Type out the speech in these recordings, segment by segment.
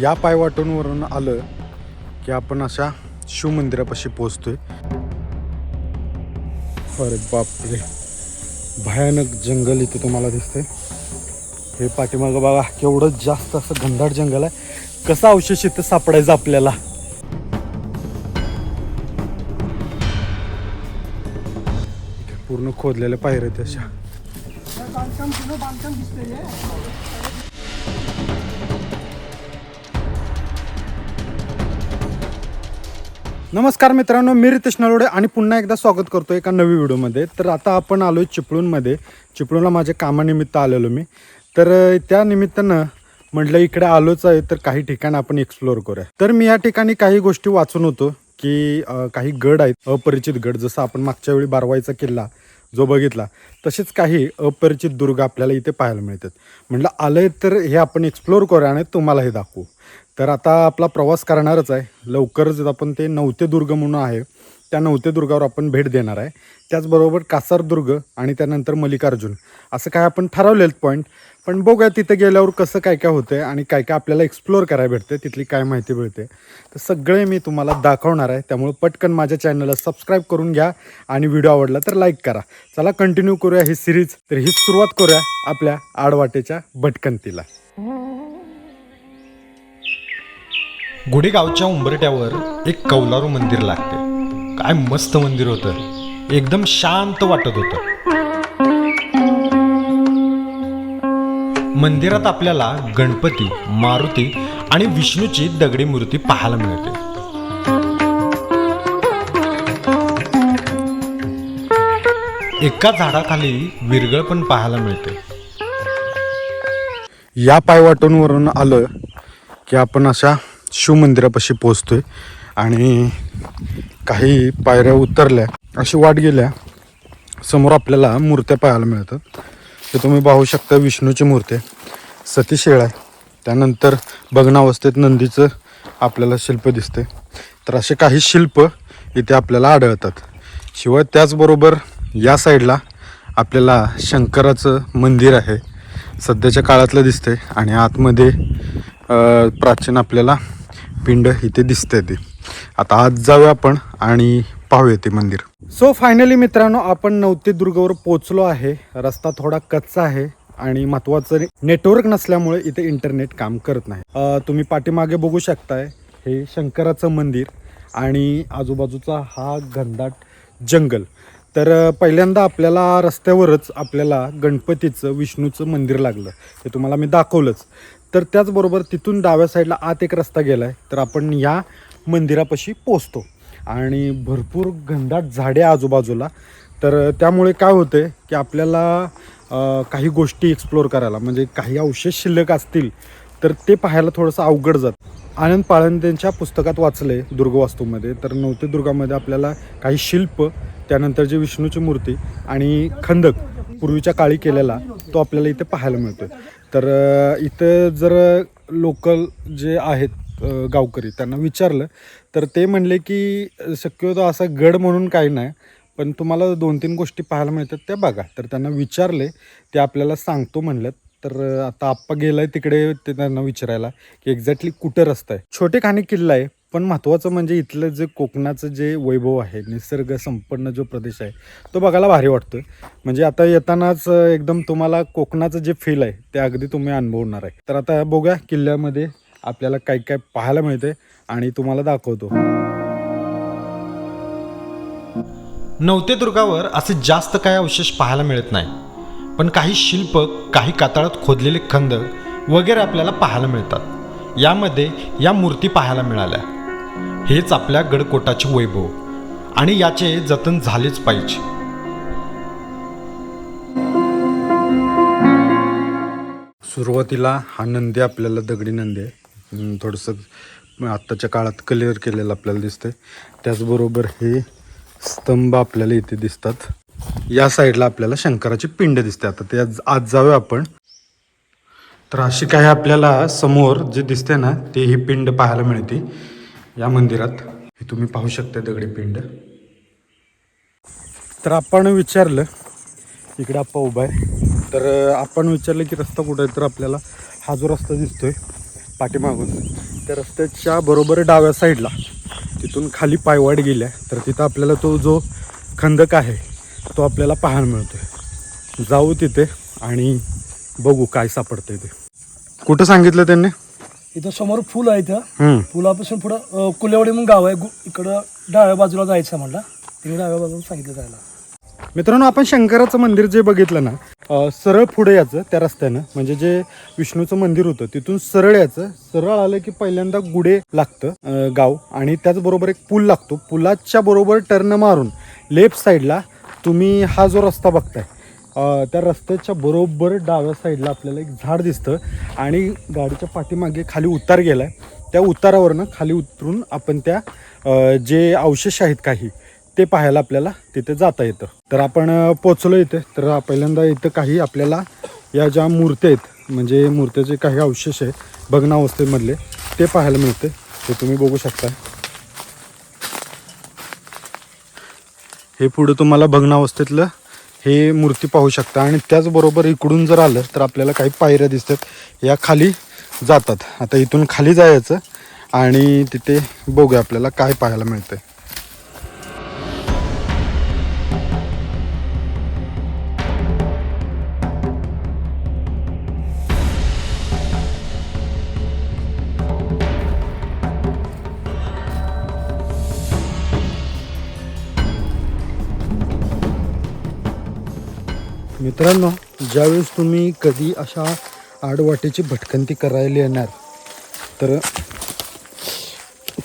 या पायवाटूनवरून आलं की आपण अशा शिवमंदिरापाशी पोचतोय अरे बापरे. भयानक जंगल इथे तुम्हाला दिसतंय. हे पाठीमागं बघा केवढं जास्त असं घनदाट जंगल आहे. कसं अवशेष इथं सापडायचं आपल्याला? पूर्ण खोदलेल्या पायऱ्या आहेत अशा. नमस्कार मित्रांनो मी रितेश नलवडे आणि पुन्हा एकदा स्वागत करतो एका नवी व्हिडिओमध्ये. तर आता आपण आलो आहे चिपळूणमध्ये. चिपळूणला माझ्या कामानिमित्त आलेलो मी. तर त्या निमित्तानं म्हटलं इकडे आलोच आहे तर काही ठिकाण आपण एक्सप्लोअर करूया. तर मी या ठिकाणी काही गोष्टी वाचून होतो की काही गड आहेत अपरिचित गड. जसं आपण मागच्या वेळी बारवाईचा किल्ला जो बघितला तसेच काही अपरिचित दुर्ग आपल्याला इथे पाहायला मिळतात. म्हटलं आलंय तर हे आपण एक्सप्लोअर करूया आणि तुम्हाला हे दाखवू. तर आता आपला प्रवास करणारच आहे. लवकरच आपण ते नवते दुर्ग म्हणून आहे. त्या नवते दुर्गावर आपण भेट देणार आहे. त्याचबरोबर कासार दुर्ग आणि त्यानंतर मल्लिकार्जुन. असं काय आपण ठरवलेलं पॉईंट पण बघूया तिथे गेल्यावर कसं काय काय होतंय आणि काय काय आपल्याला एक्सप्लोअर करायला भेटते तिथली काय माहिती मिळते. तर सगळे मी तुम्हाला दाखवणार आहे. त्यामुळे पटकन माझ्या चॅनलला सबस्क्राईब करून घ्या आणि व्हिडिओ आवडला तर लाईक करा. चला कंटिन्यू करूया ही सिरीज तर ही सुरुवात करूया आपल्या आडवाटेच्या भटकंतीला. गुढेगावच्या उंबरट्यावर एक कौलारू मंदिर लागते. काय मस्त मंदिर होतं. एकदम शांत वाटत होतं. मंदिरात आपल्याला गणपती मारुती आणि विष्णूची दगडी मूर्ती पाहायला मिळते. एका झाडाखाली विरगळ पण पाहायला मिळते. या पायवाटूनवरून आलं की आपण अशा शिवमंदिरापाशी पोचतोय आणि काही पायऱ्या उतरल्या अशी वाट गेल्या. समोर आपल्याला मूर्त्या पाहायला मिळतात. ते तुम्ही पाहू शकता विष्णूची मूर्ती सती शेळा आहे. त्यानंतर भग्नावस्थेत नंदीचं आपल्याला शिल्प दिसते तर असे काही शिल्प इथे आपल्याला आढळतात. शिवाय त्याचबरोबर या साईडला आपल्याला शंकराचं मंदिर आहे. सध्याच्या काळातलं दिसतंय. आणि आतमध्ये प्राचीन आपल्याला पिंड इथे दिसतंय ते. आता आज जाऊया आपण आणि पाहूया ते मंदिर. सो फायनली मित्रांनो आपण नवते दुर्गावर पोचलो आहे. रस्ता थोडा कच्चा आहे आणि महत्त्वाचं नेटवर्क नसल्यामुळे इथे इंटरनेट काम करत नाही. तुम्ही पाठीमागे बघू शकताय हे शंकराचं मंदिर आणि आजूबाजूचा हा घनदाट जंगल. तर पहिल्यांदा आपल्याला रस्त्यावरच आपल्याला गणपतीचं विष्णूचं मंदिर लागलं. हे तुम्हाला मी दाखवलंच. तर त्याचबरोबर तिथून डाव्या साईडला आत एक रस्ता गेला आहे तर आपण या मंदिरापाशी पोचतो. आणि भरपूर घनदाट झाडे आजूबाजूला. तर त्यामुळे काय होतं की आपल्याला काही गोष्टी एक्सप्लोअर करायला म्हणजे काही अवशेष शिल्लक असतील तर ते पाहायला थोडंसं अवघड जातं. आनंद पाळंदेंच्या पुस्तकात वाचले दुर्गवास्तूमध्ये. तर नवते दुर्गामध्ये आपल्याला काही शिल्प त्यानंतर जी विष्णूची मूर्ती आणि खंदक पूर्वीच्या काळी केलेला तो आपल्याला इथे पाहायला मिळतो तर इथं जर लोकल जे आहेत गावकरी त्यांना विचारलं तर ते म्हणले की शक्यतो असा गड म्हणून काही नाही पण तुम्हाला दोन तीन गोष्टी पाहायला मिळतात त्या बघा. तर त्यांना विचारले ते आपल्याला सांगतो म्हणलं तर आता आप्पा गेलाय तिकडे ते त्यांना विचारायला की एक्झॅक्टली कुठं रस्ता आहे? छोटे खाणे किल्ला आहे. पण महत्त्वाचं म्हणजे इथलं जे कोकणाचं जे वैभव आहे निसर्ग संपन्न जो प्रदेश आहे तो बघायला भारी वाटतो म्हणजे आता येतानाच एकदम तुम्हाला कोकणाचं जे फील आहे ते अगदी तुम्ही अनुभवणार आहे. तर आता बघूया किल्ल्यामध्ये आपल्याला काय काय पाहायला मिळते आणि तुम्हाला दाखवतो. नवते दुर्गावर असे जास्त काय अवशेष पाहायला मिळत नाही. पण काही शिल्प काही कातळात खोदलेले खंद वगैरे आपल्याला पाहायला मिळतात. यामध्ये या मूर्ती पाहायला मिळाल्या. हेच आपल्या गडकोटाचे वैभव आणि याचे जतन झालेच पाहिजे. सुरुवातीला हा नंदी आपल्याला दगडी नंदी आहे. थोडंसं आत्ताच्या काळात क्लिअर केलेलं आपल्याला दिसतंय. त्याचबरोबर हे स्तंभ आपल्याला इथे दिसतात. या साईडला आपल्याला शंकराची पिंड दिसते. आता ते आज आज जाऊया आपण. तर अशी काही आपल्याला समोर जे दिसते ना ते ही पिंड पाहायला मिळते. या मंदिरात हे तुम्ही पाहू शकता दगडी पिंड. तर आपण विचारलं इकडे आपण उभा आहे. तर आपण विचारलं की रस्ता कुठं आहे? तर आपल्याला हा जो रस्ता दिसतोय पाठीमागून त्या रस्त्याच्या बरोबर डाव्या साईडला तिथून खाली पायवाट गेल्या. तर तिथं आपल्याला तो जो खंदक आहे तो आपल्याला पाहायला मिळतोय. जाऊ तिथे आणि बघू काय सापडतं ते. कुठं सांगितलं त्यांनी? इथं समोर फुल आहे इथं. फुलापासून पुढं कुलेवाडी म्हणून गाव आहे. गु- इकडं डाव्या बाजूला जायचं म्हणला. तिकडे डाव्या बाजूला सांगितलं जायला. मित्रांनो आपण शंकराचं मंदिर जे बघितलं ना अं, सरळ पुढे याचं त्या रस्त्यानं. म्हणजे जे विष्णूचं मंदिर होतं तिथून सरळ याचं सरळ आलं की पहिल्यांदा गुडे लागतं अं, गाव. आणि त्याचबरोबर एक पूल लागतो. पुलाच्या बरोबर टर्न मारून लेफ्ट साईडला तुम्ही हा जो रस्ता बघताय त्या रस्त्याच्या बरोबर डाव्या साईडला आपल्याला एक झाड दिसतं आणि गाडीच्या पाठीमागे खाली उतार गेलाय. त्या उतारावरनं खाली उतरून आपण त्या जे अवशेष आहेत काही ते पाहायला आपल्याला तिथे जाता येतं. तर आपण पोचलो इथे. तर पहिल्यांदा इथं काही आपल्याला या ज्या मूर्त्या आहेत म्हणजे मूर्त्याचे काही अवशेष आहे भग्नावस्थेमधले ते पाहायला मिळते ते तुम्ही बघू शकता. हे पुढं तुम्हाला भग्नावस्थेतलं हे मूर्ती पाहू शकता. आणि त्याचबरोबर इकडून जर आलं तर आपल्याला काही पायऱ्या दिसतात. या खाली जातात. आता इथून खाली जायचं आणि तिथे बघूया आपल्याला काय पाहायला मिळतंय. मित्रांनो ज्यावेळेस तुम्ही कधी अशा आडवाटेची भटकंती करायला येणार तर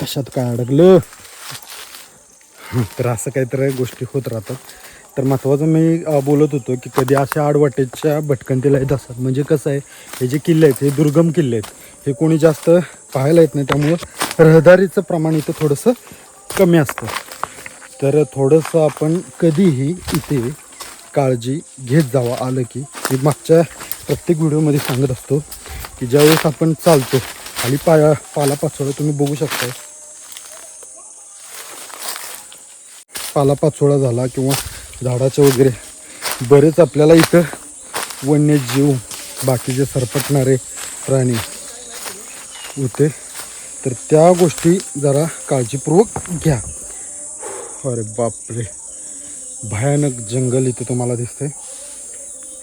कशात काय अडकलं? तर असं काहीतरी गोष्टी होत राहतात. तर महत्त्वाचं मी बोलत होतो की कधी अशा आडवाटेच्या भटकंतीला येत असतात. म्हणजे कसं आहे हे जे किल्ले आहेत हे दुर्गम किल्ले आहेत हे कोणी जास्त पाहायला येत नाही त्यामुळं रहदारीचं प्रमाण इथं थोडंसं कमी असतं. तर थोडंसं आपण कधीही इथे काळजी घेत जावा. आलं की मी मागच्या प्रत्येक व्हिडिओमध्ये सांगत असतो की ज्यावेळेस आपण चालतो खाली पाया पालापाचोळा तुम्ही बघू शकता पालापाचोळा झाला किंवा झाडाचे वगैरे बरेच आपल्याला इथं वन्यजीव बाकीचे सरपटणारे प्राणी होते. तर त्या गोष्टी जरा काळजीपूर्वक घ्या. अरे बापरे. भयानक जंगल इथे तुम्हाला दिसते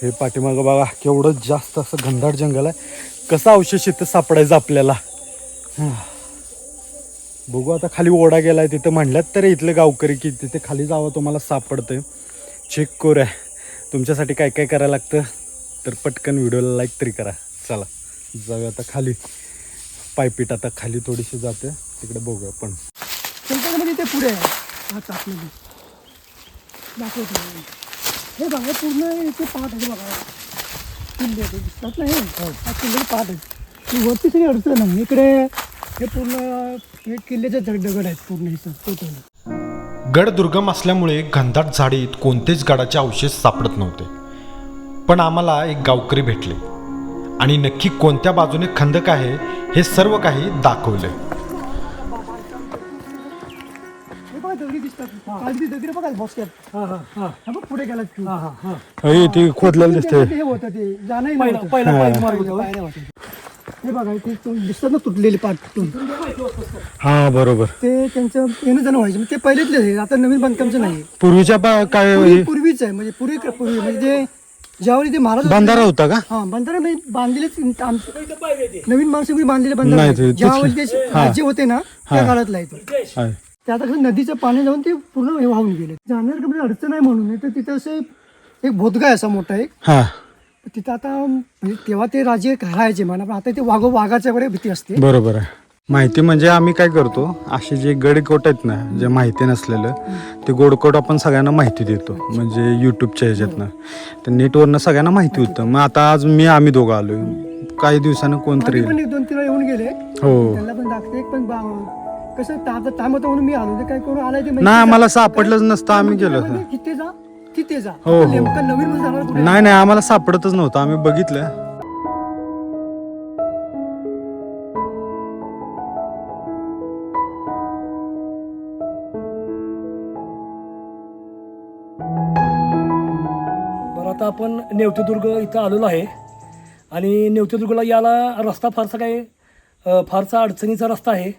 हे पाठीमागं बघा केवढं जास्त असं घनदाट जंगल आहे. कसं अवशेष इथं सापडायचं आपल्याला? बघू आता खाली ओढा गेलाय तिथं म्हणल्यात तर इथले गावकरी की तिथे खाली जावं तुम्हाला सापडतंय. चेक करूया. तुमच्यासाठी काय काय करायला लागतं? तर पटकन व्हिडिओला लाईक तरी करा. चला जाऊया आता खाली. पायपीट आता खाली थोडीशी जाते. तिकडे बघूया पण ते पुढे आहे. दाखवतो हे बघा पूर्ण इथे पाठ आहे बघा. किल्ले ते दिसतात नाही हा? किल्ले पाठ आहेत ती वरती सगळी अडचण आहे. इकडे हे पूर्ण हे किल्ल्याचे दग दगड आहेत पूर्ण हे टोटल. गड दुर्गम असल्यामुळे घनदाट झाडीत कोणतेच गडाचे अवशेष सापडत नव्हते. पण आम्हाला एक गावकरी भेटले आणि नक्की कोणत्या बाजूने खंदक आहे हे सर्व काही दाखवले. दगडी बघा हा हा हा. हा बघ पुढे गेला हा हा हा. ते खोदलेलं दिसतंय. हे होतं ते. जाणंही नव्हतं. पायऱ्या होत्या. हे बघा ते तो दिसतात ना तुटलेले पाठ तुटून हा बरोबर. ते त्यांचं येणं जाणं व्हायचं. मग ते पहिलेच आहे आता नवीन बांधकामचं नाही. पूर्वीच्या पा- काय पूर्वी- पूर्वीच आहे. म्हणजे पूर्वी पूर्वी. म्हणजे ज्यावेळी ते महाराज होते बंधारा होता का? हा बंधारा नाही बांधलेच आमचं- नवीन माणसं कोणी बांधलेले बंधारा. नाही, नाही. ते- ज्यावेळी ते राज्य होते ना त्या काळातला आहे तो आहे. ते आता कसं नदीचं पाणी जाऊन ते पूर्ण हे वाहून गेले. जाणार म्हणजे अडचण आहे म्हणून. नाही तर तिथं असं एक भोतगा आहे असा मोठा एक. हा. तिथं आता म्हणजे तेव्हा ते राजे राहायचे म्हणा पण आता ते वाघो वाघाच्या वगैरे भीती असते. बरोबर आहे. माहिती म्हणजे आम्ही काय करतो असे जे गडकोट आहेत ना जे माहिती नसलेलं ते गोडकोट आपण सगळ्यांना माहिती देतो. म्हणजे यूट्यूबच्या ह्याच्यातनं. तर नेटवरनं सगळ्यांना माहिती होतं. मग आता आज मी आम्ही दोघं आलोय. काही दिवसानं कोणतरी आधी पण एक दोन तीन वेळा येऊन गेले. हो. पण दाखते पण बा- कसं आता होता म्हणून मी आलो ते काय करून आलाय ते माहिती नाही? आम्हाला सापडलंच नसतं आम्ही गेलो म्हणजे तिथे जा तिथे जा हो, हो. नेमकं नवीन मध्ये जाणार कुठे? नाही नाही आम्हाला सापडतच नव्हतं आम्ही बघितलं बरं आता आपण नेवतेदुर्ग इथं आलेलो आहे आणि नेवतेदुर्गला याला रस्ता फारसा काही अ, फारसा अडचणीचा रस्ता आहे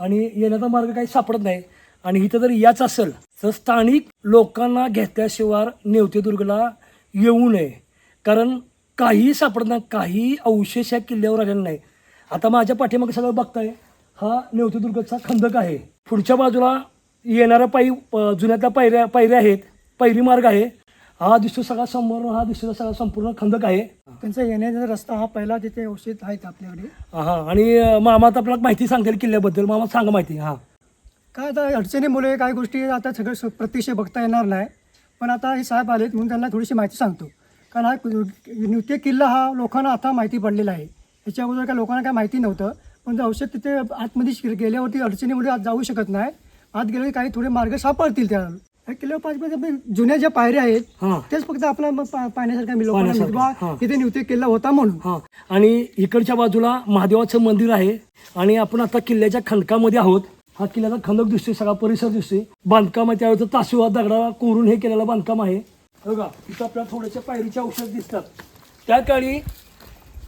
आणि येण्याचा मार्ग काही सापडत नाही. आणि इथं जर याच असेल तर स्थानिक लोकांना घेतल्याशिवाय नेवतेदुर्गला येऊ नये. कारण काहीही सापडत नाही काही अवशेष या किल्ल्यावर आलेला नाही आता माझ्या पाठीमागे सगळं बघताय हा नेवतेदुर्गचा खंदक आहे. पुढच्या बाजूला येणाऱ्या पायी जुन्यातल्या पायऱ्या पायऱ्या आहेत. पायरी मार्ग आहे. हा दिसतो सगळा समोर हा दिसतो सगळा संपूर्ण खंदक आहे. त्यांचा येण्याचा रस्ता हा पहिला तिथे अवशेष आहेत आपल्याकडे. हा आणि अ, मामा आता आपल्याला माहिती सांगतील किल्ल्याबद्दल. मामा सांगा माहिती हा. काय आता अडचणीमुळे काही गोष्टी आता सगळं स- प्रत्यक्ष बघता येणार नाही. पण आता हे साहेब आलेत म्हणून त्यांना थोडीशी माहिती सांगतो. कारण हा नृत्य किल्ला हा लोकांना आता माहिती पडलेला आहे. याच्या अगोदर काय लोकांना काय माहिती नव्हतं. पण ते औषध तिथे आतमध्ये शिर- गेल्यावरती अडचणीमुळे आत जाऊ शकत नाही. आत गेल्यावर काही थोडे मार्ग सापडतील त्या किल्ल्यावर पाच जुन्या ज्या पायऱ्या आहेत हा. तेच फक्त आपला मग पा- पाहण्यासारखं आम्ही लोकांना पाहण्यासारखं, हा. बा इथे किल्ला होता म्हणून. हा. आणि इकडच्या बाजूला महादेवाचं मंदिर आहे. आणि आपण आता किल्ल्याच्या खंदकामध्ये आहोत. हा किल्ल्याचा खंदक दिसतोय सगळा परिसर दिसतोय. बांधकाम आहे त्यावेळेचं ताशिवा दगडा कोरून हे केलेलं बांधकाम आहे. बघा इथं आपल्याला थोड्याशा पायरीच्या औषध दिसतात. त्या काळी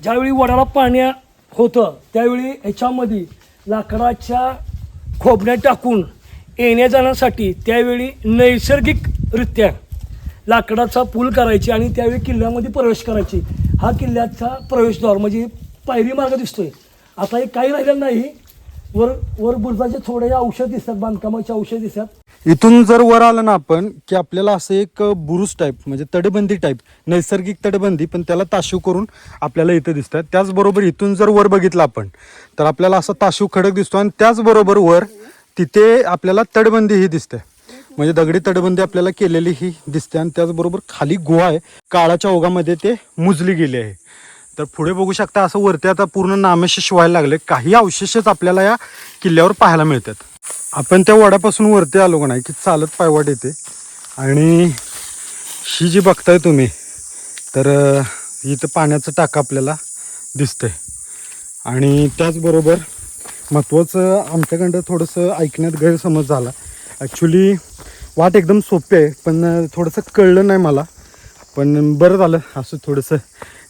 ज्यावेळी वडाला पाण्या होतं त्यावेळी ह्याच्यामध्ये लाकडाच्या खोबण्या टाकून येण्या जाण्यासाठी त्यावेळी नैसर्गिकरित्या लाकडाचा पूल करायची आणि त्यावेळी किल्ल्यामध्ये प्रवेश करायची. हा किल्ल्याचा प्रवेशद्वार म्हणजे पायरी मार्ग दिसतोय. आता हे काही राहिलेलं नाही. वर वर बुरजाचे थोडे औषध दिसतात बांधकामाचे औषध दिसतात. इथून जर वर आलं ना आपण की आपल्याला असं एक बुरुज टाईप म्हणजे तटबंदी टाईप नैसर्गिक तटबंदी पण त्याला ताशीव करून आपल्याला इथं दिसतात. त्याचबरोबर इथून जर वर बघितलं आपण तर आपल्याला असा ताशीव खडक दिसतो आणि त्याचबरोबर वर तिथे आपल्याला तटबंदी ही दिसते. म्हणजे दगडी तटबंदी आपल्याला केलेली ही दिसते आणि त्याचबरोबर खाली गुहा आहे. काळाच्या ओघामध्ये ते मुजली गेली आहे. तर पुढे बघू शकता असं वरती आता पूर्ण नामशेष व्हायला लागले. काही अवशेषच आपल्याला या किल्ल्यावर पाहायला मिळतात. आपण त्या वड्यापासून वरती आलो का नाही की चालत पायवाट येते. आणि ही जी बघताय तुम्ही तर इथं पाण्याचं टाका आपल्याला दिसतंय. आणि त्याचबरोबर महत्त्वाचं आमच्याकडं थोडंसं ऐकण्यात गैरसमज झाला. ॲक्च्युली वाट एकदम सोपी आहे पण थोडंसं कळलं नाही मला. पण बरं झालं असं थोडंसं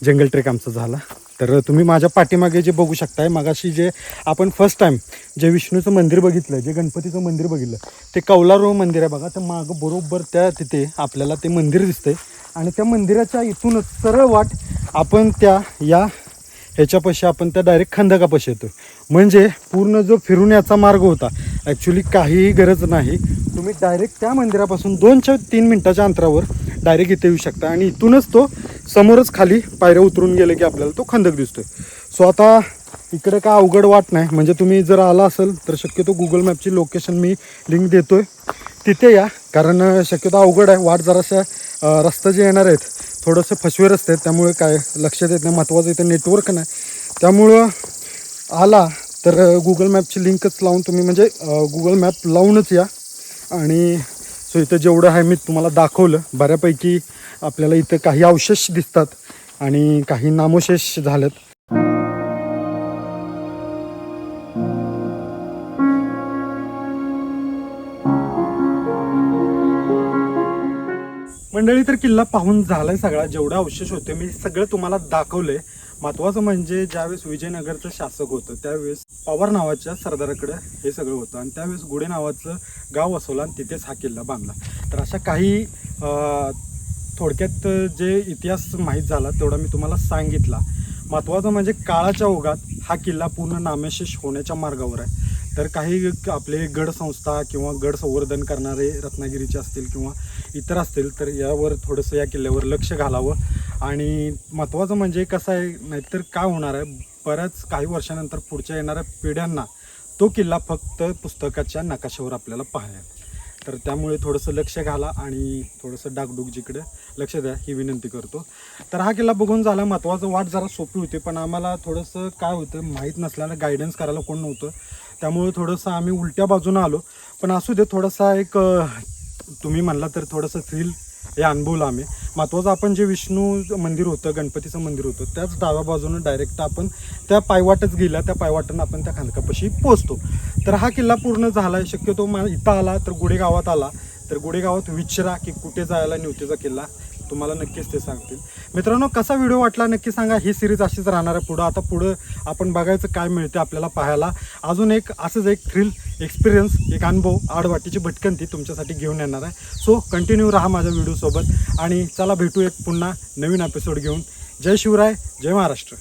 जंगल ट्रेक आमचं झाला. तर तुम्ही माझ्या पाठीमागे जे बघू शकताय मगाशी जे आपण फर्स्ट टाईम जे विष्णूचं मंदिर बघितलं जे गणपतीचं मंदिर बघितलं ते कौलारो मंदिर आहे बघा. तर मागं बरोबर त्या तिथे आपल्याला ते मंदिर दिसतंय. आणि त्या मंदिराच्या इथूनच सरळ वाट आपण त्या या ह्याच्यापाशी आपण त्या डायरेक्ट खंदकापाशी येतो म्हणजे पूर्ण जो फिरून याचा मार्ग होता ॲक्च्युली काहीही गरज नाही. तुम्ही डायरेक्ट त्या मंदिरापासून दोनच्या तीन मिनटाच्या अंतरावर डायरेक्ट इथे येऊ शकता. आणि इथूनच तो समोरच खाली पायऱ्या उतरून गेले की आपल्याला तो खंदक दिसतोय. सो आता इकडे काय अवघड वाट नाही. म्हणजे तुम्ही जर आला असेल तर शक्यतो गुगल मॅपची लोकेशन मी लिंक देतोय. तिथे या. कारण शक्यतो अवघड आहे. वाट जराशा रस्ता जे येणार आहेत थोडंसं फसवे रस्ते आहेत त्यामुळे काय लक्षात येत नाही महत्त्वाचं इथं नेटवर्क नाही. त्यामुळं आला तर गुगल मॅपची लिंकच लावून तुम्ही म्हणजे गुगल मॅप लावूनच या. आणि सो इथं जेवढं आहे मी तुम्हाला दाखवलं. बऱ्यापैकी आपल्याला इथं काही अवशेष दिसतात आणि काही नामोशेष झालेत. मंडळी तर किल्ला पाहून झालाय सगळा. जेवढा अवशेष होते मी सगळं तुम्हाला दाखवलंय. महत्वाचं म्हणजे ज्यावेळेस विजयनगरचं शासक होतं त्यावेळेस पवार नावाच्या सरदाराकडे हे सगळं होतं. आणि त्यावेळेस गुढे नावाचं गाव वसवलं आणि तिथेच हा किल्ला बांधला. तर अशा काही थोडक्यात जे इतिहास माहीत झाला तेवढा मी तुम्हाला सांगितला. महत्त्वाचं म्हणजे काळाच्या ओघात हा किल्ला पूर्ण नामेशेष होण्याच्या मार्गावर आहे. तर काही आपले गड संस्था किंवा गड संवर्धन करणारे रत्नागिरीचे असतील किंवा इतर असतील तर यावर थोडंसं या किल्ल्यावर लक्ष घालावं. आणि महत्त्वाचं म्हणजे कसं आहे नाहीतर काय होणार आहे बऱ्याच काही वर्षानंतर पुढच्या येणाऱ्या पिढ्यांना तो किल्ला फक्त पुस्तकाच्या नकाशावर आपल्याला पाहायला तर त्यामुळे थोडंसं लक्ष घाला आणि थोडंसं डागडुग जिकडे लक्ष द्या ही विनंती करतो. तर हा किल्ला बघून झाला महत्त्वाचं वाट जरा सोपी होती पण आम्हाला थोडंसं काय होतं माहीत नसल्यानं गायडन्स करायला कोण नव्हतं. त्यामुळे थोडंसं आम्ही उलट्या बाजूनं आलो. पण असू दे थोडासा एक तुम्ही म्हणला तर थोडंसं थ्रिल हे अनुभवलं आम्ही. महत्त्वाचं आपण जे विष्णू मंदिर होतं गणपतीचं मंदिर होतं त्याच डाव्या बाजूनं डायरेक्ट आपण त्या पायवाटच गेला त्या पायवाटानं आपण त्या खांदकापाशी पोचतो तर हा किल्ला पूर्ण झाला शक्यतो मा इथं आला तर गुडेगावात आला. तर गुडेगावात विचारा की कुठे जायला निवतीचा किल्ला. तुम्हाला नक्कीच ते सांगतील. मित्रांनो कसा व्हिडिओ वाटला नक्की सांगा. ही सिरीज अशीच राहणार आहे पुढं. आता पुढं आपण बघायचं काय मिळते आपल्याला पाहायला. अजून एक असंच एक थ्रिल एक्सपिरियन्स एक अनुभव आडवाटीची भटकंती तुमच्यासाठी घेऊन येणार आहे. सो कंटिन्यू राहा माझ्या व्हिडिओसोबत आणि चला भेटू एक पुन्हा नवीन एपिसोड घेऊन. जय शिवराय जय महाराष्ट्र.